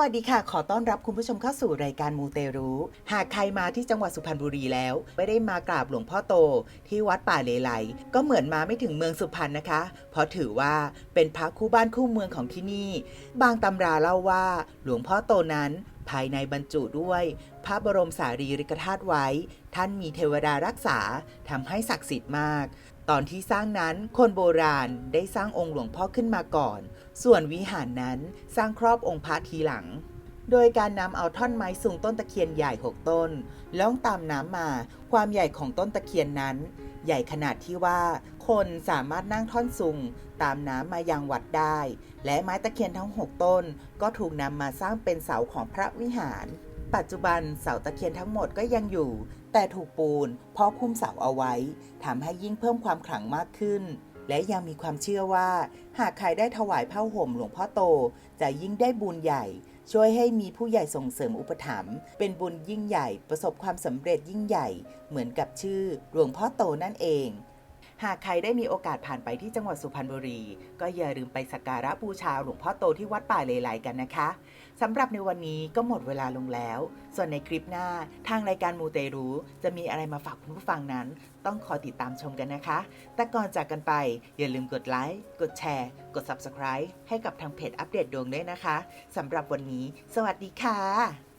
วัสดีค่ะ ขอต้อนรับคุณผู้ชมเข้าสู่รายการมูเตรูหากใครมาที่จังหวัดสุพรรณบุรีแล้ว ไม่ได้มากราบหลวงพ่อโต ที่วัดป่าเลไลก็เหมือนมาไม่ถึงเมืองสุพรรณนะคะ เพราะถือว่าเป็นพระคู่บ้านคู่เมืองของที่นี่ บางตำราเล่าว่าหลวงพ่อโตนั้นภายในบรรจุด้วย พระบรมสารีริกธาตุไว้ ท่านมีเทวดารักษาทำให้ศักดิ์สิทธิ์มาก ตอนที่สร้างนั้นคนโบราณได้สร้างองค์หลวงพ่อขึ้นมาก่อน ส่วนวิหารนั้นสร้างครอบองค์พระทีหลัง โดยการนำเอาท่อนไม้สูงต้นตะเคียนใหญ่6ต้นล่องตามน้ำมา ความใหญ่ของต้นตะเคียนนั้น ใหญ่ขนาดที่ว่า คนสามารถนั่งท่อนสูงตามน้ำมายังวัดได้ และไม้ตะเคียนทั้ง6ต้น ก็ถูกนำมาสร้างเป็นเสาของพระวิหาร ปัจจุบันเสาตะเคียนทั้งหมดก็ยังอยู่ แต่ถูกปูนเพราะคุ้มเสาเอาไว้ทำให้ยิ่งเพิ่มความขลังมากขึ้น และยังมีความเชื่อว่า หากใครได้ถวายผ้าห่มหลวงพ่อโต จะยิ่งได้บุญใหญ่ ช่วยให้มีผู้ใหญ่ส่งเสริมอุปถัมภ์เป็นบุญยิ่งใหญ่ประสบความสำเร็จยิ่งใหญ่ เหมือนกับชื่อหลวงพ่อโตนั่นเอง หากใครได้มีโอกาสผ่านไปที่จังหวัดสุพรรณบุรี ก็อย่าลืมไปสักการะบูชาหลวงพ่อโตที่วัดป่าเลไลกันนะคะสำหรับในวันนี้ก็หมดเวลาลงแล้ว ส่วนในคลิปหน้าทางรายการมูเตรูจะมีอะไรมาฝากคุณผู้ฟังนั้น ต้องคอยติดตามชมกันนะคะ แต่ก่อนจากกันไปอย่าลืมกดไลค์กดแชร์ กด Subscribe ให้กับทางเพจอัปเดตดวงด้วยนะคะสำหรับวันนี้ สวัสดีค่ะ